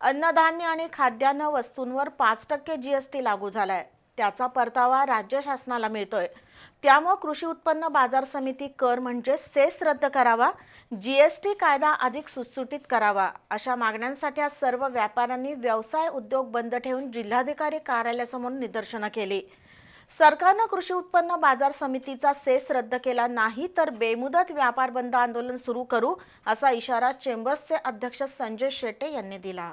अन्नधान्य आणि खाद्यान्न वस्तूंवर पाच टक्के जीएसटी लागू झालाय. त्याचा परतावा राज्य शासनाला मिळतोय. त्यामुळं कृषी उत्पन्न बाजार समिती कर म्हणजे सेस रद्द करावा जीएसटी कायदा अधिक सुटसुटीत करावा अशा मागण्यांसाठी आज सर्व व्यापाऱ्यांनी व्यवसाय उद्योग बंद ठेवून जिल्हाधिकारी कार्यालयासमोर निदर्शनं केली. सरकारनं कृषी उत्पन्न बाजार समितीचा सेस रद्द केला नाही तर बेमुदत व्यापार बंद आंदोलन सुरू करू असा इशारा चेंबर्सचे अध्यक्ष संजय शेटे यांनी दिला.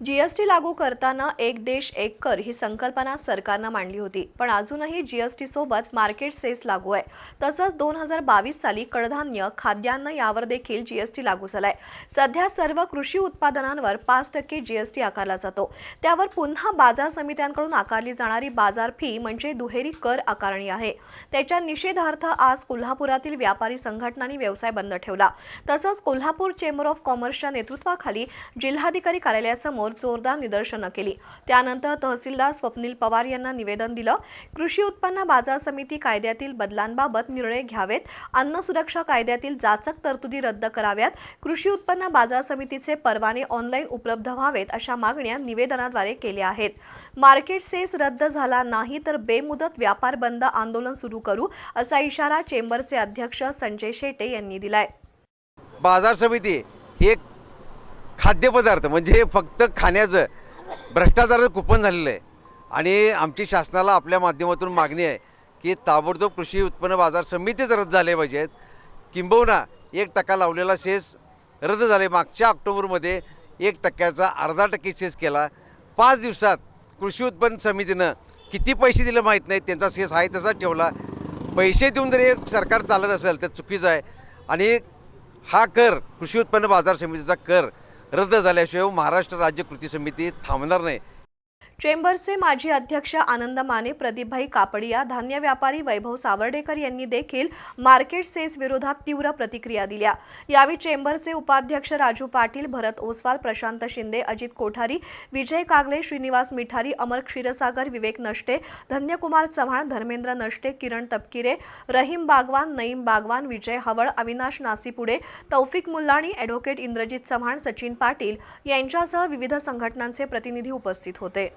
जीएसटी लागू करताना एक देश एक कर ही संकल्पना सरकारनं मांडली होती. पण अजूनही जीएसटी सोबत मार्केट सेस लागू आहे. तसंच दोन हजार बावीस साली कडधान्य खाद्यान्न यावर देखील जीएसटी लागू झालाय. सध्या सर्व कृषी उत्पादनांवर पाच टक्के जीएसटी आकारला जातो. त्यावर पुन्हा बाजार समित्यांकडून आकारली जाणारी बाजार फी म्हणजे दुहेरी कर आकारणी आहे. त्याच्या निषेधार्थ आज कोल्हापुरातील व्यापारी संघटनांनी व्यवसाय बंद ठेवला. तसंच कोल्हापूर चेंबर ऑफ कॉमर्सच्या नेतृत्वाखाली जिल्हाधिकारी कार्यालयासमोर जोरदार निदर्शनं केली. त्यानंतर तहसीलदार स्वप्नील पवार यांना निवेदन दिलं. कृषी उत्पन्न बाजार समिती कायद्यातील बदलांबाबत निर्णय घ्यावेत. अन्न सुरक्षा कायद्यातील जाचक तरतुदी रद्द कराव्यात. कृषी उत्पन्न बाजार समितीचे परवाने ऑनलाईन उपलब्ध व्हावेत अशा मागण्या निवेदनाद्वारे केल्या आहेत. मार्केट सेस रद्द झाला नाही तर बेमुदत व्यापार बंद आंदोलन सुरू करू असा इशारा चेंबरचे अध्यक्ष संजय शेटे यांनी दिलाय. बाजार समिती ही एक खाद्यपदार्थ म्हणजे फक्त खाण्याचं भ्रष्टाचाराचं कुपन झालेलं आहे. आणि आमची शासनाला आपल्या माध्यमातून मागणी आहे की ताबडतोब कृषी उत्पन्न बाजार समितीच रद्द झाले पाहिजेत. किंबहुना एक टक्का लावलेला सेस रद्द झाले. मागच्या ऑक्टोबरमध्ये एक टक्क्याचा अर्धा टक्के सेस केला. पाच दिवसात कृषी उत्पन्न समितीनं किती पैसे दिले माहीत नाहीत त्यांचा सेस आहे तसाच ठेवला. पैसे देऊन जरी सरकार चालत असेल तर चुकीचं आहे. आणि हा कर कृषी उत्पन्न बाजार समितीचा कर रद्द झाल्याशिवाय महाराष्ट्र राज्य कृती समिती थांबणार नाही. चेंबरचे माजी अध्यक्ष आनंद माने प्रदीपभाई कापडिया धान्य व्यापारी वैभव सावर्डेकर यांनी देखील मार्केट सेस विरोधात तीव्र प्रतिक्रिया दिल्या. यावेळी चेंबरचे उपाध्यक्ष राजू पाटील भरत ओसवाल प्रशांत शिंदे अजित कोठारी विजय कागले श्रीनिवास मिठारी अमर क्षीरसागर विवेक नष्टे धन्यकुमार चव्हाण धर्मेंद्र नष्टे किरण तपकिरे रहीम बागवान नईम बागवान विजय हवळ अविनाश नासीपुडे तौफिक मुल्लाणी ॲडव्होकेट इंद्रजित चव्हाण सचिन पाटील यांच्यासह विविध संघटनांचे प्रतिनिधी उपस्थित होते.